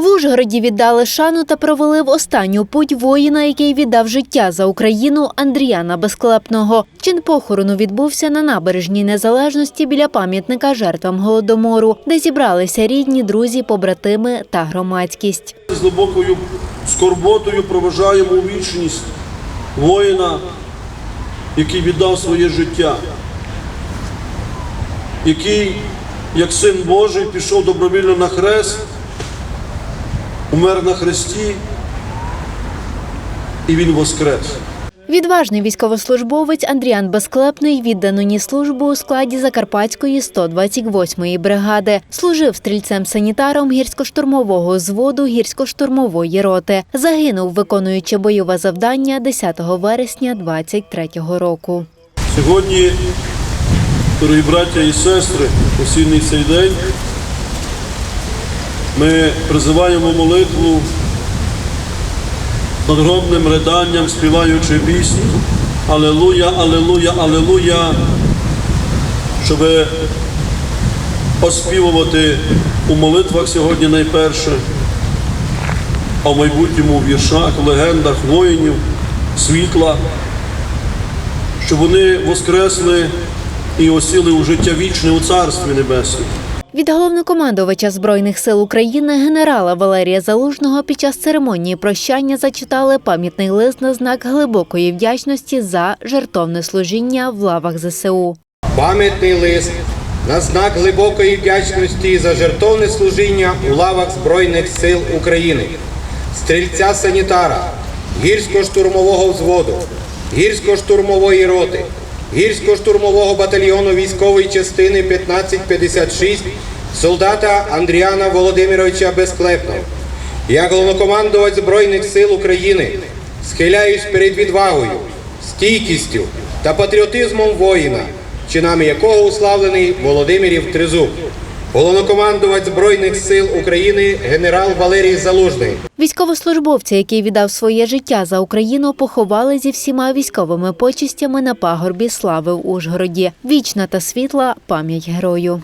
В Ужгороді віддали шану та провели в останню путь воїна, який віддав життя за Україну Андріана Безклепного. Чин похорону відбувся на набережній незалежності біля пам'ятника жертвам голодомору, де зібралися рідні, друзі, побратими та громадськість. З глибокою скорботою проважаємо вічність воїна, який віддав своє життя, який, як син Божий, пішов добровільно на хрест, умер на хресті, і він воскрес. Відважний військовослужбовець Андріан Безклепний віддано ніс службу у складі Закарпатської 128-ї бригади. Служив стрільцем-санітаром гірсько-штурмового зводу гірсько-штурмової роти. Загинув, виконуючи бойове завдання 10 вересня 23-го року. Сьогодні, дорогі браття і сестри, осінній цей день ми призиваємо молитву надгробним риданням, співаючи пісню Алелуя, Алелуя, Алелуя, щоб оспівувати у молитвах сьогодні найперше, а в майбутньому в віршах, легендах воїнів, світла щоб вони воскресли і осіли у життя вічне у Царстві Небесному. Від головнокомандувача Збройних сил України генерала Валерія Залужного під час церемонії прощання зачитали пам'ятний лист на знак глибокої вдячності за жертовне служіння в лавах ЗСУ. Пам'ятний лист на знак глибокої вдячності за жертовне служіння у лавах Збройних сил України, стрільця санітара, гірсько-штурмового взводу, гірсько-штурмової роти, гірсько-штурмового батальйону військової частини 1556 солдата Андріана Володимировича Безклепного. Як головнокомандувач Збройних сил України схиляюсь перед відвагою, стійкістю та патріотизмом воїна, чинами якого уславлений Володимирів Тризуб, головнокомандувач Збройних сил України генерал Валерій Залужний. Військовослужбовця, який віддав своє життя за Україну, поховали зі всіма військовими почистями на пагорбі слави в Ужгороді. Вічна та світла пам'ять герою.